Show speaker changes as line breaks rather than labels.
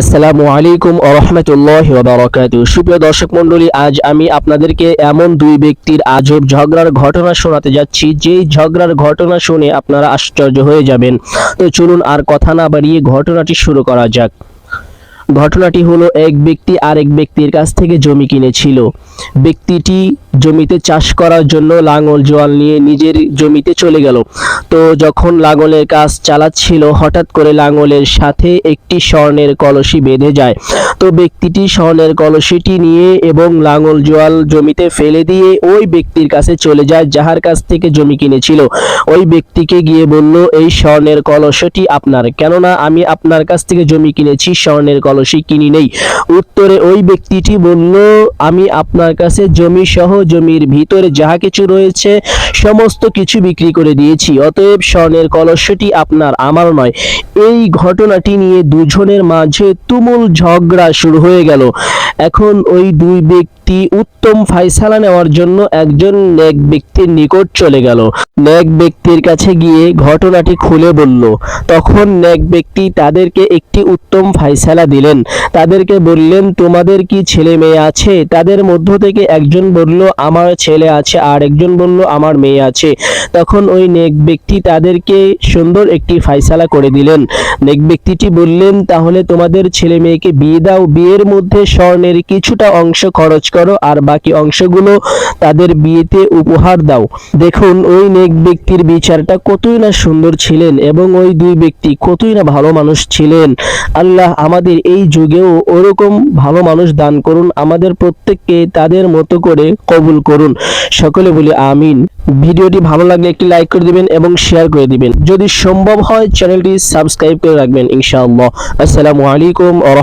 আসসালামু আলাইকুম আরহামতুল্লাহ বারকাত সুপ্রিয় দর্শক মণ্ডলী, আজ আমি আপনাদেরকে এমন দুই ব্যক্তির আজব ঝগড়ার ঘটনা শোনাতে যাচ্ছি। যেই ঝগড়ার ঘটনা শুনে আপনারা আশ্চর্য হয়ে যাবেন। তো চলুন আর কথা না বাড়িয়ে ঘটনাটি শুরু করা যাক। ঘটনাটি হলো এক ব্যক্তি আরেক ব্যক্তির কাছ থেকে জমি কিনেছিল। ব্যক্তিটি জমিতে চাষ করার জন্য লাঙল জোয়াল নিয়ে নিজের জমিতে চলে গেল। তো যখন লাঙলের কাজ চালাচ্ছিল, হঠাৎ করে লাঙলের সাথে একটি স্বর্ণের কলসি বেঁধে যায়। তো ব্যক্তিটি স্বর্ণের কলসিটি নিয়ে এবং লাঙল জোয়াল জমিতে ফেলে দিয়ে ওই ব্যক্তির কাছে চলে যায়, যাহার কাছ থেকে জমি কিনেছিল। ওই ব্যক্তিকে গিয়ে বলল, এই স্বর্ণের কলসটি আপনার। কেননা আমি আপনার কাছ থেকে জমি কিনেছি, স্বর্ণের কলসি কিনি নেই। উত্তরে ওই ব্যক্তিটি বলল, আমি আপনার কাছে জমি সহ জমির ভিতরে যাহা কিছু রয়েছে, সমস্ত কিছু বিক্রি করে দিয়েছি। অতএব স্বর্ণের কলসটি আপনার, আমার নয়। এই ঘটনাটি নিয়ে দুজনের মাঝে তুমুল ঝগড়া শুরু হয়ে গেল। এখন ওই দুই ব্যক্তি উত্তম ফাইসালা নেওয়ার জন্য একজন নেক ব্যক্তির নিকট চলে গেল। নেক ব্যক্তির কাছে গিয়ে ঘটনাটি খুলে বলল, তখন নেক ব্যক্তি তাদেরকে একটি উত্তম ফাইসালা দিলেন। তাদেরকে বললেন, তোমাদের কি ছেলে মেয়ে আছে? তাদের মধ্য থেকে একজন বলল, আমার ছেলে আছে। আর একজন বলল, আমার মেয়ে আছে। তখন ওই নেক ব্যক্তি তাদেরকে সুন্দর একটি ফাইসালা করে দিলেন। নেক ব্যক্তিটি বললেন, তাহলে তোমাদের ছেলে মেয়েকে বিয়ে দাও। বিয়ের মধ্যে স্বর্ণের কিছুটা অংশ খরচ করো, আর বাকি অংশগুলো তাদের বিয়েতে উপহার দাও। দেখুন, ওই নেক ব্যক্তির বিচারটা কতই না সুন্দর ছিলেন, এবং ওই দুই ব্যক্তি কতই না ভালো মানুষ ছিলেন। আল্লাহ আমাদের এই যুগেও ওরকম ভালো মানুষ দান করুন, আমাদের প্রত্যেককে তাদের মতো করে কবুল করুন। সকলে বলি আমিন। ভিডিওটি ভালো লাগলে একটি লাইক করে দিবেন এবং শেয়ার করে দিবেন। যদি সম্ভব হয় চ্যানেলটি সাবস্ক্রাইব করে রাখবেন, ইনশাআল্লাহ। আসসালামু আলাইকুম ওয়া